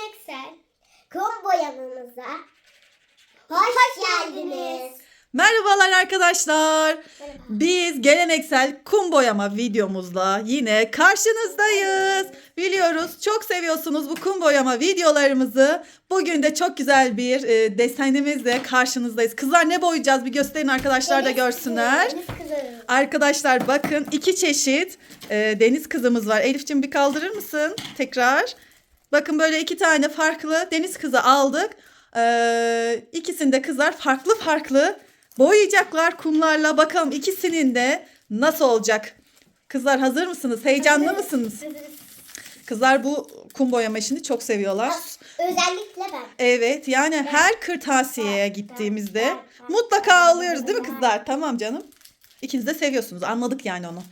geleneksel kum boyamamıza hoş, geldiniz. Merhabalar arkadaşlar. Merhaba. Biz geleneksel kum boyama videomuzla yine karşınızdayız. Biliyoruz çok seviyorsunuz bu kum boyama videolarımızı. Bugün de çok güzel bir e, desenimizle karşınızdayız. Kızlar ne boyayacağız bir gösterin arkadaşlar da Deniz görsünler. kızı, Deniz kızı. Arkadaşlar bakın iki çeşit e, deniz kızımız var. Elif'ciğim bir kaldırır mısın tekrar? Bakın böyle iki tane farklı deniz kızı aldık. E, ikisini de kızlar farklı farklı boyayacaklar kumlarla. Bakalım ikisinin de nasıl olacak? Kızlar hazır mısınız? Heyecanlı Hazırız. mısınız? Hazırız. Kızlar bu kum boyama işini çok seviyorlar. Özellikle ben. Evet yani her kırtasiyeye gittiğimizde mutlaka alıyoruz değil mi kızlar? Tamam canım. İkiniz de seviyorsunuz. Anladık yani onu.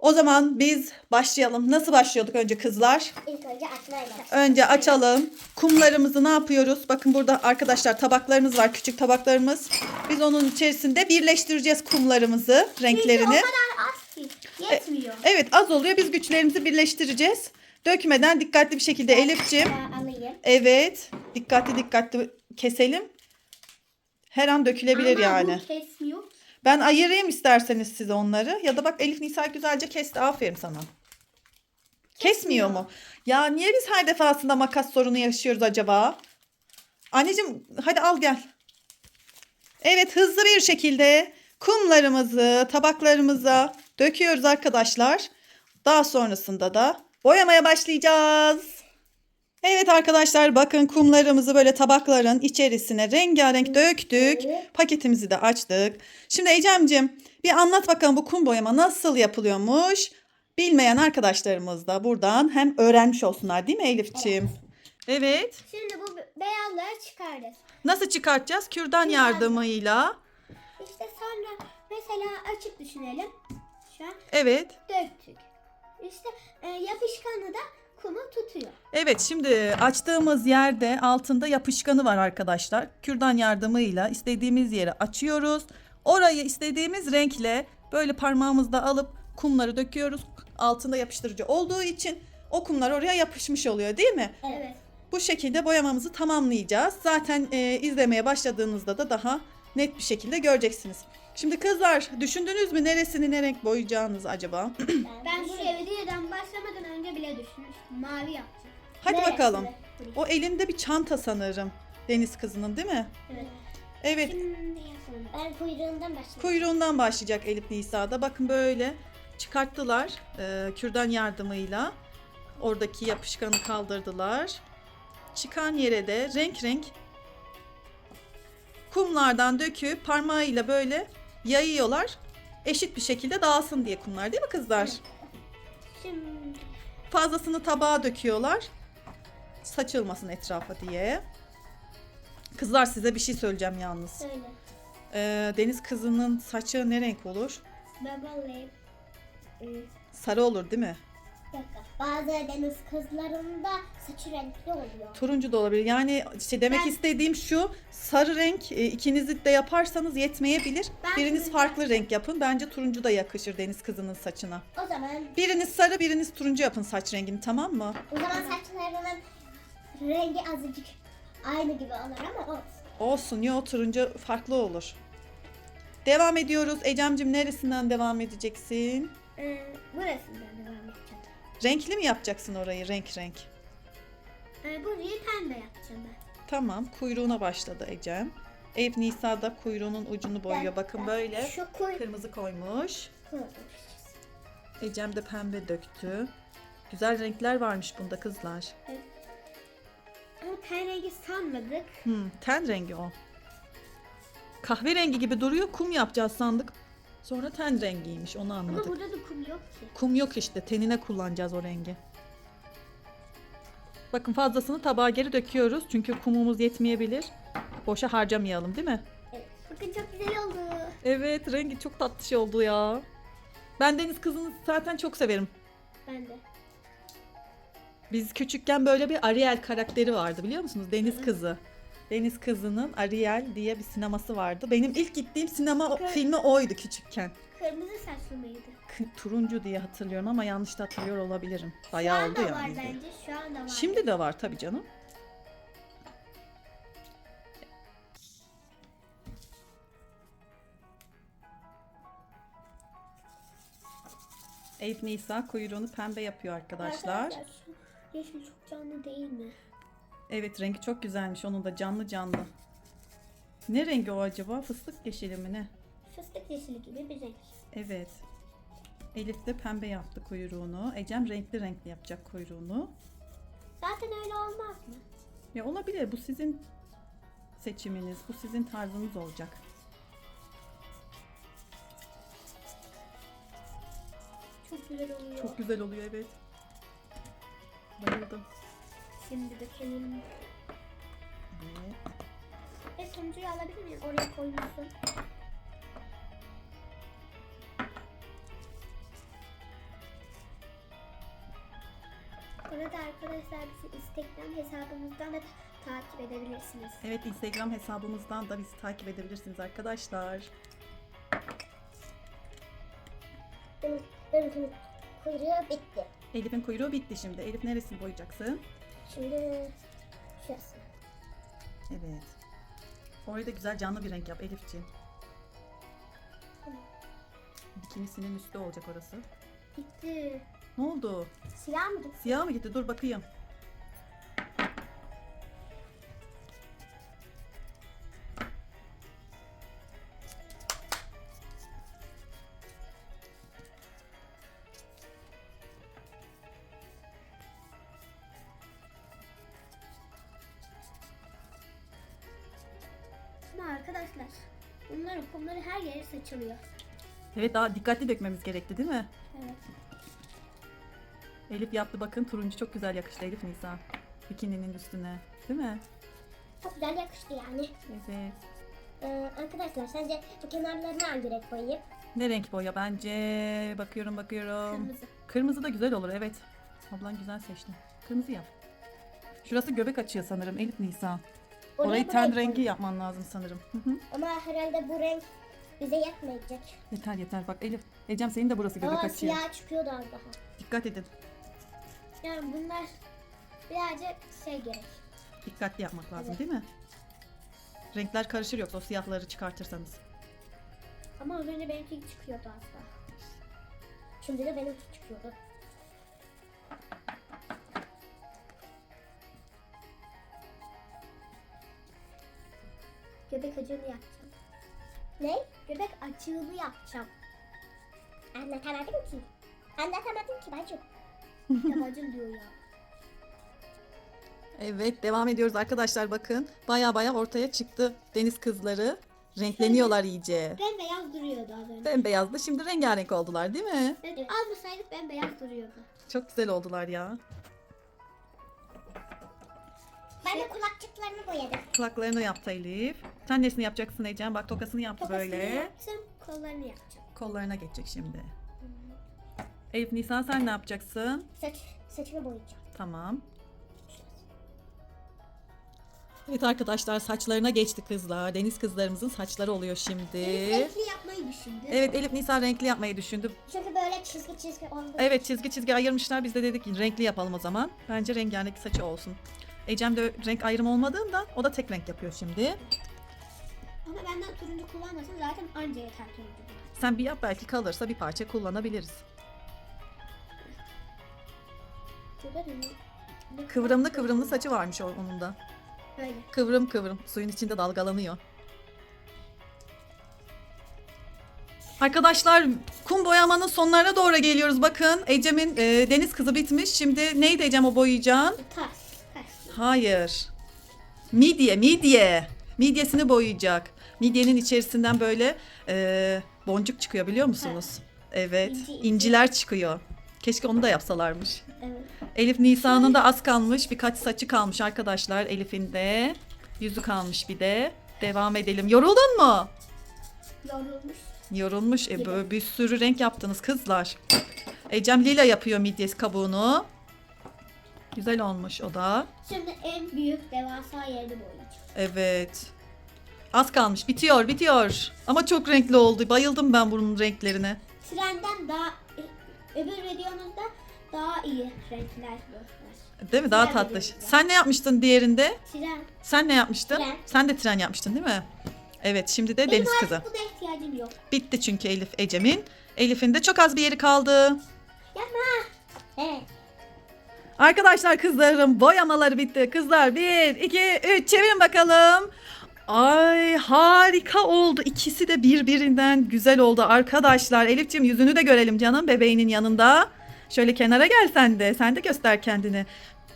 O zaman biz başlayalım. Nasıl başlıyorduk önce kızlar? İlk önce açmayla. Önce açalım. Kumlarımızı ne yapıyoruz? Bakın burada arkadaşlar tabaklarımız var. Küçük tabaklarımız. Biz onun içerisinde birleştireceğiz kumlarımızı, renklerini. kadar az ki. Yetmiyor. Evet az oluyor. Biz güçlerimizi birleştireceğiz. Dökmeden dikkatli bir şekilde Elif'ciğim. Daha alayım. Evet. Dikkatli dikkatli keselim. Her an dökülebilir Ama yani. bu kesmiyor. Ben ayırayım isterseniz size onları. Ya da bak Elif Nisa güzelce kesti. Aferin sana. Kesmiyor mu? Ya niye biz her defasında makas sorunu yaşıyoruz acaba? Anneciğim hadi al gel. Evet hızlı bir şekilde kumlarımızı tabaklarımıza döküyoruz arkadaşlar. Daha sonrasında da boyamaya başlayacağız. Evet arkadaşlar bakın kumlarımızı böyle tabakların içerisine rengarenk döktük. Paketimizi de açtık. Şimdi Ecem'cim bir anlat bakalım bu kum boyama nasıl yapılıyormuş? Bilmeyen arkadaşlarımız da buradan hem öğrenmiş olsunlar değil mi Elif'ciğim? Evet. Şimdi bu be- beyazları çıkardık. Nasıl çıkartacağız? Kürdan yardımıyla. İşte sonra mesela açık düşünelim. Şu an Evet. döktük. İşte e, yapışkanı da kumu tutuyor. Evet şimdi açtığımız yerde altında yapışkanı var arkadaşlar. Kürdan yardımıyla istediğimiz yeri açıyoruz. Orayı istediğimiz renkle böyle parmağımızda alıp kumları döküyoruz. Altında yapıştırıcı olduğu için o kumlar oraya yapışmış oluyor değil mi? Evet. Bu şekilde boyamamızı tamamlayacağız. Zaten e, izlemeye başladığınızda da daha net bir şekilde göreceksiniz. Şimdi kızlar düşündünüz mü neresini ne renk boyayacağınızı acaba? Ben buraya hediyeden başlamadan önce bile düşünmüştüm. Mavi yapacağım. Hadi Neresi? bakalım. O elinde bir çanta sanırım. Deniz kızının değil mi? Evet. Evet. Şimdi yapalım. Ben kuyruğundan başlayayım. Kuyruğundan başlayacak Elif Nisa'da. Bakın böyle çıkarttılar e, kürdan yardımıyla. Oradaki yapışkanı kaldırdılar. Çıkan yere de renk renk kumlardan döküp parmağıyla böyle yayıyorlar. Eşit bir şekilde dağılsın diye kumlar değil mi kızlar? Şimdi Fazlasını tabağa döküyorlar. Saçılmasın etrafa diye. Kızlar size bir şey söyleyeceğim yalnız. söyle. Ee, deniz kızının saçı ne renk olur? Ben vallahi e, Sarı olur değil mi? bir dakika. Bazı deniz kızlarında saçı renkli oluyor. Turuncu da olabilir. Yani işte demek Ben- istediğim şu sarı renk e, ikinizi de yaparsanız yetmeyebilir. Ben biriniz farklı renk yapın. Bence turuncu da yakışır deniz kızının saçına. O zaman Biriniz sarı biriniz turuncu yapın saç rengini tamam mı? o zaman saçlarının rengi azıcık aynı gibi olur ama olsun. Olsun ya o turuncu farklı olur. Devam ediyoruz. Ecem'cim neresinden devam edeceksin? Ee, burasından. Renkli mi yapacaksın orayı renk renk? Ee, burayı pembe yapacağım ben. Tamam kuyruğuna başladı Ecem. Ev Nisa da kuyruğunun ucunu boyuyor. Bakın böyle. Şu kuy Kırmızı koymuş. Ecem de pembe döktü. Güzel renkler varmış bunda kızlar. Ama ten rengi sanmadık. Hmm, ten rengi o. Kahverengi gibi duruyor. Kum yapacağız sandık. Sonra ten rengiymiş onu Ama anladık. burada da kum yok ki. Kum yok işte. Tenine kullanacağız o rengi. Bakın fazlasını tabağa geri döküyoruz. Çünkü kumumuz yetmeyebilir. Boşa harcamayalım değil mi? Evet. Bakın çok güzel oldu. Evet rengi çok tatlı şey oldu ya. Ben deniz kızını zaten çok severim. Ben de. Biz küçükken böyle bir Ariel karakteri vardı biliyor musunuz? Deniz kızı. Deniz Kızı'nın Ariel diye bir sineması vardı. Benim ilk gittiğim sinema Bakın. filmi oydu küçükken. Kırmızı saçlı mıydı? K- Turuncu diye hatırlıyorum ama yanlış da hatırlıyor olabilirim. Şu Bayağı an oldu da ya. var izleyeli. bence. Şu an da var. Şimdi de var tabii canım. Elif Nisa kuyruğunu pembe yapıyor arkadaşlar. şu Yeşil çok canlı değil mi? Evet rengi çok güzelmiş onun da canlı canlı. Ne rengi o acaba? Fıstık yeşili mi ne? Fıstık yeşili gibi bir renk. Evet. Elif de pembe yaptı kuyruğunu. Ecem renkli renkli yapacak kuyruğunu. Zaten öyle olmaz mı? Ya olabilir bu sizin seçiminiz, bu sizin tarzınız olacak. Çok güzel oluyor. Çok güzel oluyor evet. Bayıldım. Şimdi dökelim. Ve sonuncuyu alabilir miyim? Oraya koymuşsun. Orada arkadaşlar bizi Instagram hesabımızdan da takip edebilirsiniz. Evet Instagram hesabımızdan da bizi takip edebilirsiniz arkadaşlar. Benim, benim kuyruğu bitti. Elif'in kuyruğu bitti şimdi. Elif neresini boyayacaksın? Şimdi şurası. Evet. Orayı da güzel canlı bir renk yap Elif'ciğim. Bikinisinin üstü olacak orası. Bitti. Ne oldu? Siyah mı gitti? Siyah mı gitti? Dur bakayım. Arkadaşlar bunların kumları her yere saçılıyor. Evet daha dikkatli dökmemiz gerekti değil mi? Evet. Elif yaptı bakın turuncu çok güzel yakıştı Elif Nisa. Bikininin üstüne. Değil mi? Çok güzel yakıştı yani. Evet. Ee, arkadaşlar sence bu kenarlarına hangi renk boyayayım? Ne renk boya bence? Bakıyorum bakıyorum. Kırmızı. Kırmızı da güzel olur evet. Ablan güzel seçti. Kırmızı yap. Şurası göbek açıyor sanırım Elif Nisa. Orayı ten rengi yapman lazım sanırım. Hı hı. Ama herhalde bu renk bize yetmeyecek. yeter yeter bak Elif. Ecem senin de burası göbek Aa açıyor. siyah çıkıyordu az daha. Dikkat edin. Yani bunlar birazcık şey gerek. Dikkatli yapmak lazım Evet. değil mi? Renkler karışır yoksa o siyahları çıkartırsanız. Ama az önce benimki çıkıyordu az daha. Şimdi de benimki çıkıyordu. Göbek acığını yapacağım. Ne? Göbek açığını yapacağım. Anlatamadım ki. Anlatamadım ki bacım. ya bacım diyor ya. Evet devam ediyoruz arkadaşlar bakın. Baya baya ortaya çıktı deniz kızları. Renkleniyorlar iyice. Bembeyaz duruyordu az önce. Bembeyazdı şimdi rengarenk oldular değil mi? Evet. Almasaydık bembeyaz duruyordu. Çok güzel oldular ya. Boyadım. Kulaklarını yaptı Elif. Sen nesini yapacaksın Ecem? Bak tokasını yaptı Tokasını böyle. yaptım, kollarını yapacağım. Kollarına geçecek şimdi. Elif Nisan sen ne yapacaksın? Saç, saçını boyayacağım. Tamam. Evet arkadaşlar saçlarına geçti kızlar. Deniz kızlarımızın saçları oluyor şimdi. Renkli yapmayı düşündüm. Evet Elif Nisan renkli yapmayı düşündü. Çünkü böyle çizgi çizgi oldu. Evet çizgi çizgi ayırmışlar. Biz de dedik ki renkli yapalım o zaman. Bence rengarenk saçı olsun. Ecem de renk ayrımı olmadığından o da tek renk yapıyor şimdi. Ama benden turuncu kullanmasın zaten anca yeter turuncu. Sen bir yap belki kalırsa bir parça kullanabiliriz. Burada da ne? Kıvrımlı kıvrımlı saçı varmış o- onun da. Böyle. Kıvrım kıvrım suyun içinde dalgalanıyor. Arkadaşlar kum boyamanın sonlarına doğru geliyoruz. Bakın Ecem'in e, deniz kızı bitmiş. Şimdi neydi Ecem o boyayacağın? Tas. Hayır. Midye, midye. Midyesini boyayacak. Midyenin içerisinden böyle e, boncuk çıkıyor biliyor musunuz? Evet. İnci, inci. inciler çıkıyor. Keşke onu da yapsalarmış. Evet. Elif Nisa'nın da az kalmış. Birkaç saçı kalmış arkadaşlar Elif'in de. Yüzü kalmış bir de. Devam edelim. Yoruldun mu? Yorulmuş. Yorulmuş. E, böyle bir sürü renk yaptınız kızlar. Ecem lila yapıyor midyesi kabuğunu. Güzel olmuş o da. Şimdi en büyük devasa yerini boyayacağım. Evet. Az kalmış. Bitiyor, bitiyor. Ama çok renkli oldu. Bayıldım ben bunun renklerine. Trenden daha e, öbür videomuzda daha iyi renkler göster. Değil mi? Daha Tren videomuzda. Sen ne yapmıştın diğerinde? Tren. Sen ne yapmıştın? Tren. Sen de tren yapmıştın değil mi? Evet, şimdi de Benim deniz kızı. buna ihtiyacım yok. Bitti çünkü Elif Ecem'in. Elif'in de çok az bir yeri kaldı. Yapma. Evet. Arkadaşlar kızlarım boyamaları bitti. Kızlar 1, 2, 3 çevirin bakalım. Ay harika oldu. İkisi de birbirinden güzel oldu arkadaşlar. Elif'ciğim yüzünü de görelim canım bebeğinin yanında. Şöyle kenara gel sen de. Sen de göster kendini.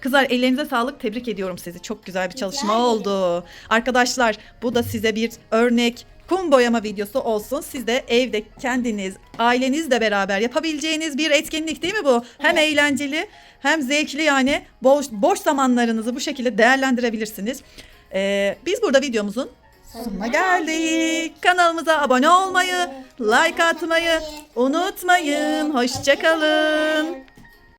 Kızlar ellerinize sağlık. Tebrik ediyorum sizi. Çok güzel bir çalışma ederim. oldu. Arkadaşlar bu da size bir örnek kum boyama videosu olsun. Siz de evde kendiniz, ailenizle beraber yapabileceğiniz bir etkinlik değil mi bu? Hem Evet. eğlenceli hem zevkli yani boş, boş zamanlarınızı bu şekilde değerlendirebilirsiniz. Ee, biz burada videomuzun sonuna geldik. Kanalımıza abone olmayı, like atmayı unutmayın. Hoşçakalın.